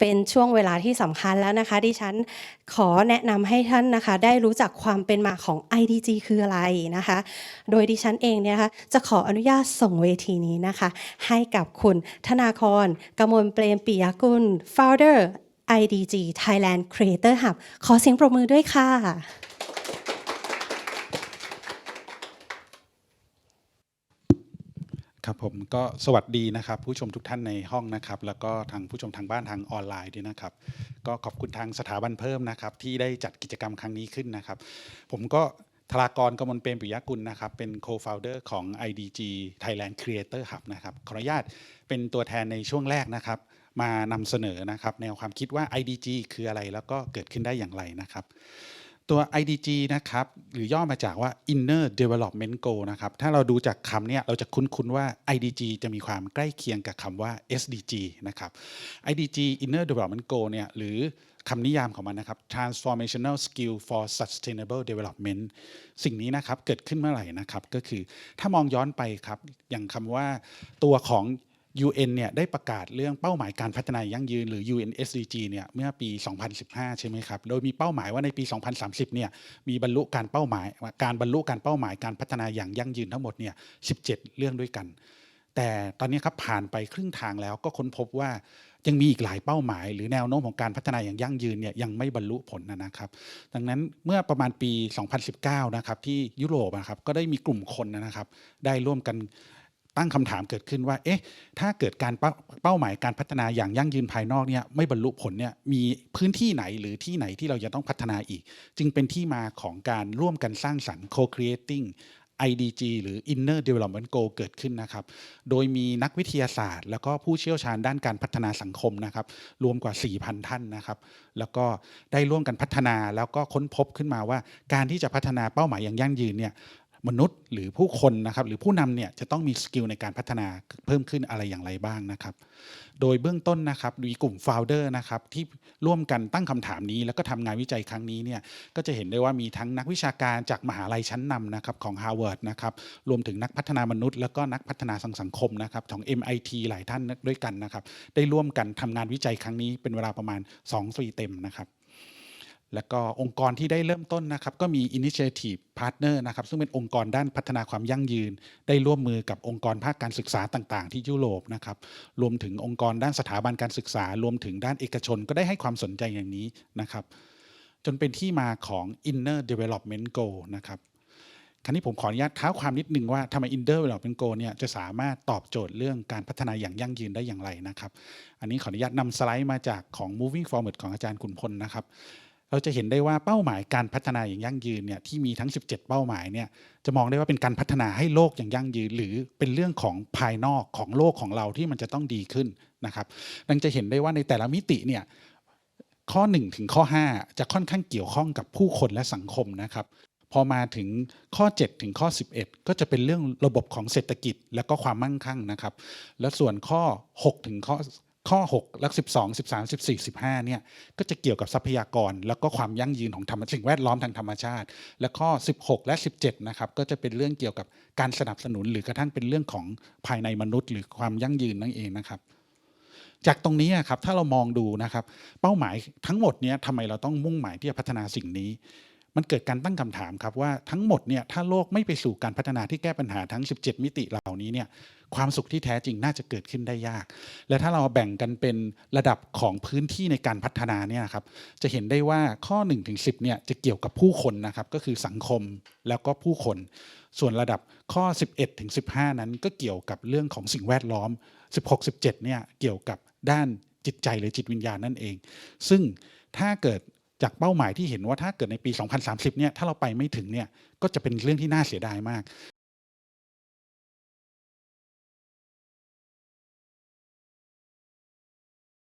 เป็นช่วงเวลาที่สำคัญแล้วนะคะ ดิฉันขอแนะนำให้ท่านนะคะ ได้รู้จักความเป็นมาของ IDG คืออะไรนะคะ โดยดิฉันเองเนี่ยนะคะจะขออนุญาตส่งเวทีนี้นะคะ ให้กับคุณธนาครกมลเปรมปิยกุล founder IDG Thailand Creator Hub ขอเสียงปรบมือด้วยค่ะ ครับผมก็สวัสดีนะครับ ผู้ชมทุกท่านในห้องนะครับ แล้วก็ทางผู้ชมทางบ้านทางออนไลน์ด้วยนะครับ ก็ขอบคุณทางสถาบันเพิ่มนะครับ ที่ได้จัดกิจกรรมครั้งนี้ขึ้นนะครับ ผมก็ธรากรกมลเปรมปิยกุลนะครับ เป็น co-founder ของ IDG Thailand Creator Hub นะครับขออนุญาตเป็นตัวแทนในช่วงแรกนะครับ มานำเสนอนะครับ แนวความคิดว่า IDG คืออะไรแล้วก็เกิดขึ้นได้อย่างไรนะครับ ตัว IDG นะครับหรือย่อมาจากว่า Inner Development Goal นะครับถ้าเราดูจากคำเนี่ยเราจะคุ้นๆว่า IDG จะมีความใกล้เคียงกับคำว่า SDG นะครับ IDG Inner Development Goal เนี่ยหรือคำนิยามของมันนะครับ Transformational Skill for Sustainable Development สิ่งนี้นะครับเกิดขึ้นเมื่อไหร่นะครับก็คือถ้ามองย้อนไปครับอย่างคำว่าตัวของ UN เนี่ยได้ประกาศเรื่องเป้าหมายการพัฒนายั่งยืนหรือ UN SDG เนี่ยเมื่อปี 2015 ใช่ไหมครับ โดยมีเป้าหมายว่าในปี 2030 เนี่ยมีบรรลุการเป้าหมาย การบรรลุการเป้าหมายการพัฒนาอย่างยั่งยืนทั้งหมดเนี่ย 17 เรื่องด้วยกัน แต่ตอนนี้ครับผ่านไปครึ่งทางแล้วก็ค้นพบว่ายังมีอีกหลายเป้าหมาย หรือแนวโน้มของการพัฒนาอย่างยั่งยืนเนี่ยยังไม่บรรลุผลนะนะครับ ดังนั้นเมื่อประมาณปี 2019 นะครับที่ยุโรปนะครับก็ได้มีกลุ่มคนนะครับ ได้ร่วมกัน ตั้งคำถามเกิดขึ้นว่า เอ๊ะ ถ้าเกิดการเป้าเป้าหมายการพัฒนาอย่างยั่งยืนภายนอกเนี่ยไม่บรรลุผลเนี่ยมีพื้นที่ไหนหรือที่ไหนที่เราจะต้องพัฒนาอีก จึงเป็นที่มาของการร่วมกันสร้างสรรค์ co-creating IDG หรือ Inner Development Goal เกิดขึ้นนะครับ โดยมีนักวิทยาศาสตร์ แล้วก็ผู้เชี่ยวชาญด้านการพัฒนาสังคมนะครับ รวมกว่า 4,000 ท่านนะครับ แล้วก็ได้ร่วมกันพัฒนาแล้วก็ค้นพบขึ้นมาว่า การที่จะพัฒนาเป้าหมายอย่างยั่งยืนเนี่ย มนุษย์หรือผู้คนนะครับหรือผู้นำเนี่ยจะต้องมีสกิลในการพัฒนาเพิ่มขึ้นอะไรอย่างไรบ้างนะครับ โดยเบื้องต้นนะครับมีกลุ่ม f o u เดอร์นะครับที่ร่วมกันตั้งคำถามนี้ แล้วก็ทำงานวิจัยครั้งนี้เนี่ยก็จะเห็นได้ว่ามีทั้งนักวิชาการจากมหาลัยชั้นนำนะครับของ Harvard นะครับรวมถึงนักพัฒนามนุษย์ แล้วก็นักพัฒนาสังสังคมนะครับของ MIT หลายท่านด้วยกันนะครับได้ร่วมกันทำงานวิจัยครั้งนี้เป็นเวลาประมาณ2ปีเต็มนะครับ แล้วก็องค์กรที่ได้เริ่มต้นนะครับก็มี Initiative Partner นะครับซึ่งเป็นองค์กรด้านพัฒนาความยั่งยืน ได้ร่วมมือกับองค์กรภาคการศึกษาต่างๆ ที่ยุโรปนะครับรวมถึงองค์กรด้านสถาบันการศึกษา รวมถึงด้านเอกชนก็ได้ให้ความสนใจอย่างนี้นะครับจนเป็นที่มาของ Inner Development Goal นะครับคราวนี้ผมขออนุญาตเท้าความนิดนึงว่าทำไม Inner Development Goal เนี่ยจะสามารถตอบโจทย์เรื่องการพัฒนาอย่างยั่งยืนได้อย่างไรนะครับ อันนี้ขออนุญาตนำสไลด์มาจากของ Moving Forward ของอาจารย์ขุนพลนะครับ เราจะเห็นได้ว่าเป้าหมายการพัฒนาอย่างยั่งยืนเนี่ยที่มีทั้ง 17 เป้าหมายเนี่ยจะมองได้ว่าเป็นการพัฒนาให้โลกอย่างยั่งยืน หรือเป็นเรื่องของภายนอกของโลกของเราที่มันจะต้องดีขึ้นนะครับดังจะเห็นได้ว่าในแต่ละมิติเนี่ยข้อ 1 ถึงข้อ 5 จะค่อนข้างเกี่ยวข้องกับผู้คนและสังคมนะครับพอมาถึงข้อ 7 ถึงข้อ 11 ก็จะเป็นเรื่องระบบของเศรษฐกิจและก็ความมั่งคั่งนะครับ แล้วส่วนข้อ 6 ถึงข้อ ข้อ6และ12 13 14 15เนี่ยก็จะเกี่ยวกับทรัพยากร แล้วก็ความยั่งยืนของธรรมสิ่งแวดล้อมทางธรรมชาติ และข้อ 16 และ 17นะครับก็จะเป็นเรื่องเกี่ยวกับการสนับสนุน หรือกระทั่งเป็นเรื่องของภายในมนุษย์ หรือความยั่งยืนนั่นเองนะครับ จากตรงนี้ครับถ้าเรามองดูนะครับ เป้าหมายทั้งหมดเนี้ยทำไมเราต้องมุ่งหมายที่จะพัฒนาสิ่งนี้ มันเกิดการตั้งคำถามครับว่าทั้งหมดเนี่ยถ้าโลกไม่ไปสู่การพัฒนาที่แก้ปัญหาทั้ง 17 มิติเหล่านี้เนี่ยความสุขที่แท้จริงน่าจะเกิดขึ้นได้ยาก และถ้าเราแบ่งกันเป็นระดับของพื้นที่ในการพัฒนาเนี่ยครับจะเห็นได้ว่าข้อ1ถึง10เนี่ยจะเกี่ยวกับผู้คนนะครับก็คือสังคมแล้วก็ผู้คน ส่วนระดับข้อ 11ถึง15 นั้นก็เกี่ยวกับเรื่องของสิ่งแวดล้อม 16 17เนี่ยเกี่ยวกับด้านจิตใจหรือจิตวิญญาณนั่นเอง ซึ่งถ้าเกิด จากเป้าหมายที่เห็นว่าถ้าเกิดในปี 2030 เนี่ย ถ้าเราไปไม่ถึงเนี่ย ก็จะเป็นเรื่องที่น่าเสียดายมาก